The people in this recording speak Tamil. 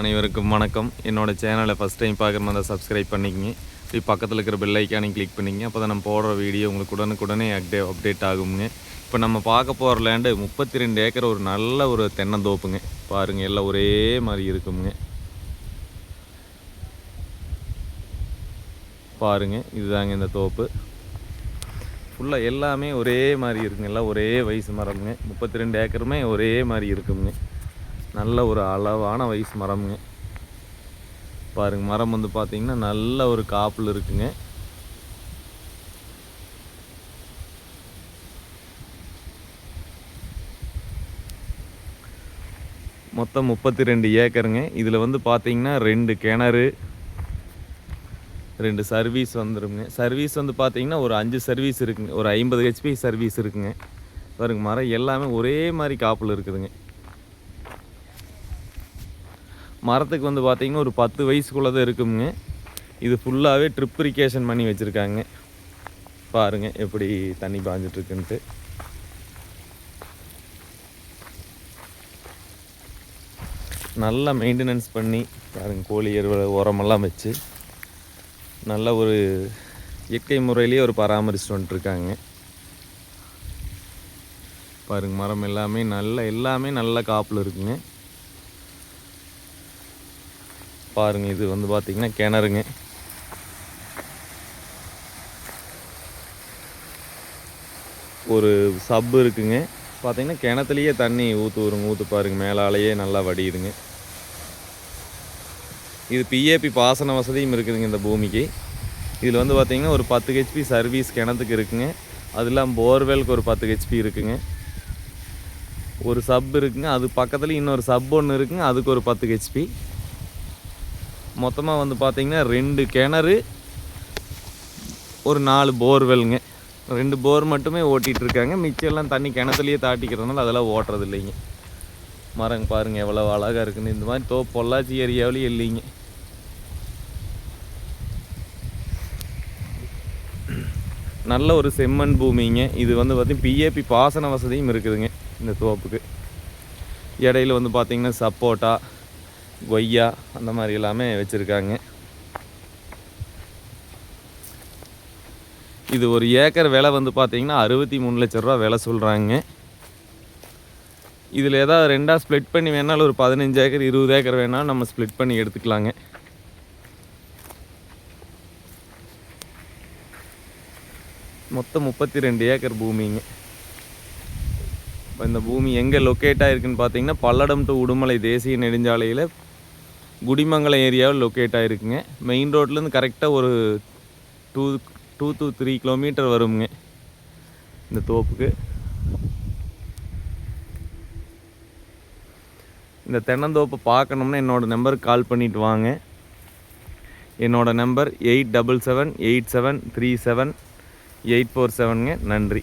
அனைவருக்கும் வணக்கம். என்னோடய சேனலை ஃபஸ்ட் டைம் பார்க்குற மாதிரி சப்ஸ்கிரைப் பண்ணிக்கங்க. இப்படி பக்கத்தில் இருக்கிற பெல் ஐக்கானையும் கிளிக் பண்ணிங்க அப்போ தான் நம்ம போடுற வீடியோ உங்களுக்கு உடனுக்குடனே அப்டே அப்டேட் ஆகுங்க இப்போ நம்ம பார்க்க போகிற லேண்டு முப்பத்தி ரெண்டு ஏக்கர் ஒரு நல்ல ஒரு தென்னந்தோப்புங்க. பாருங்கள் எல்லாம் ஒரே மாதிரி இருக்குங்க. பாருங்கள் இதுதாங்க இந்த தோப்பு. ஃபுல்லாக எல்லாமே ஒரே மாதிரி இருக்குங்க. எல்லாம் ஒரே வயசு மரம்ங்க. முப்பத்தி ரெண்டு ஏக்கருமே ஒரே மாதிரி இருக்குங்க. நல்ல ஒரு அளவான வயசு மரம்ங்க. பாருங்க மரம் வந்து பார்த்தீங்கன்னா நல்ல ஒரு காப்பில் இருக்குங்க. மொத்தம் முப்பத்தி ரெண்டு ஏக்கருங்க. இதில் வந்து பார்த்தீங்கன்னா ரெண்டு கிணறு ரெண்டு சர்வீஸ் வந்துருங்க. சர்வீஸ் வந்து பார்த்தீங்கன்னா ஒரு அஞ்சு சர்வீஸ் இருக்குங்க. ஒரு ஐம்பது ஹெச்பி சர்வீஸ் இருக்குங்க. பாருங்க மரம் எல்லாமே ஒரே மாதிரி காப்பில் இருக்குதுங்க. மரத்துக்கு வந்து பார்த்தீங்கன்னா ஒரு பத்து வயசுக்குள்ளே தான் இருக்குங்க. இது ஃபுல்லாகவே ட்ரிப் இரிகேஷன் பண்ணி வச்சுருக்காங்க. பாருங்கள் எப்படி தண்ணி பாஞ்சிட்ருக்குன்ட்டு நல்லா மெயின்டெனன்ஸ் பண்ணி பாருங்கள் கோழி எருவ உரமெல்லாம் வச்சு நல்ல ஒரு இயற்கை முறையிலேயே ஒரு பராமரிச்சுட்டு வந்துட்டுருக்காங்க பாருங்கள் மரம் எல்லாமே நல்ல எல்லாமே நல்ல காப்பில் இருக்குங்க. பாருங்க இது வந்து பார்த்தீங்கன்னா கிணறுங்க. ஒரு சப்பு இருக்குங்க. பார்த்தீங்கன்னா கிணத்துலேயே தண்ணி ஊற்று வருங்க ஊற்று பாருங்க மேலாலேயே நல்லா வடியுதுங்க. இது பிஏபி பாசன வசதியும் இருக்குதுங்க இந்த பூமிக்கு. இதில் வந்து பார்த்தீங்கன்னா ஒரு பத்து ஹெச்பி சர்வீஸ் கிணத்துக்கு இருக்குங்க. அது இல்லாமல் போர்வெலுக்கு ஒரு பத்து ஹெச்பி இருக்குங்க. ஒரு சப் இருக்குங்க அது பக்கத்தில் இன்னொரு சப் ஒன்று இருக்குங்க அதுக்கு ஒரு பத்து ஹெச்பி மொத்தமாக வந்து பார்த்திங்கன்னா ரெண்டு கிணறு ஒரு நாலு போர்வெல்ங்க. ரெண்டு போர் மட்டுமே ஓட்டிகிட்டு இருக்காங்க. மிச்சம் எல்லாம் தண்ணி கிணத்துலையே தாட்டிக்கிறதுனால அதெல்லாம் ஓட்டுறது இல்லைங்க. மரம் பாருங்கள் எவ்வளோ அழகாக இருக்குன்னு. இந்த மாதிரி தோ பொள்ளாச்சி ஏரியாவிலையும் இல்லைங்க. நல்ல ஒரு செம்மண் பூமிங்க. இது வந்து பார்த்திங்கன்னா பிஏபி பாசன வசதியும் இருக்குதுங்க இந்த தோப்புக்கு. இடையில வந்து பார்த்திங்கன்னா சப்போட்டா கொய்யா அந்த மாதிரி எல்லாமே வச்சுருக்காங்க. இது ஒரு ஏக்கர் விலை வந்து பார்த்தீங்கன்னா அறுபத்தி மூணு லட்ச ரூபா விலை சொல்கிறாங்க இதில் ஏதாவது ரெண்டாக ஸ்ப்ளிட் பண்ணி வேணாலும் ஒரு பதினஞ்சு ஏக்கர் இருபது ஏக்கர் வேணாலும் நம்ம ஸ்ப்ளிட் பண்ணி எடுத்துக்கலாங்க. மொத்தம் முப்பத்தி ரெண்டு ஏக்கர் பூமிங்க. இப்போ இந்த பூமி எங்கே லொக்கேட் ஆகிருக்குன்னு பார்த்தீங்கன்னா பல்லடம் டு உடுமலை தேசிய நெடுஞ்சாலையில் குடிமங்கலம் ஏரியாவில் லொக்கேட் ஆகிருக்குங்க மெயின் ரோட்லேருந்து கரெக்டாக ஒரு two two two three kilometre வருங்க. இந்த தோப்புக்கு. இந்த தென்னந்தோப்பை பார்க்கணும்னா என்னோடய நம்பருக்கு கால் பண்ணிட்டு வாங்க. என்னோடய number eight double seven eight seven three seven eight four செவனுங்க நன்றி.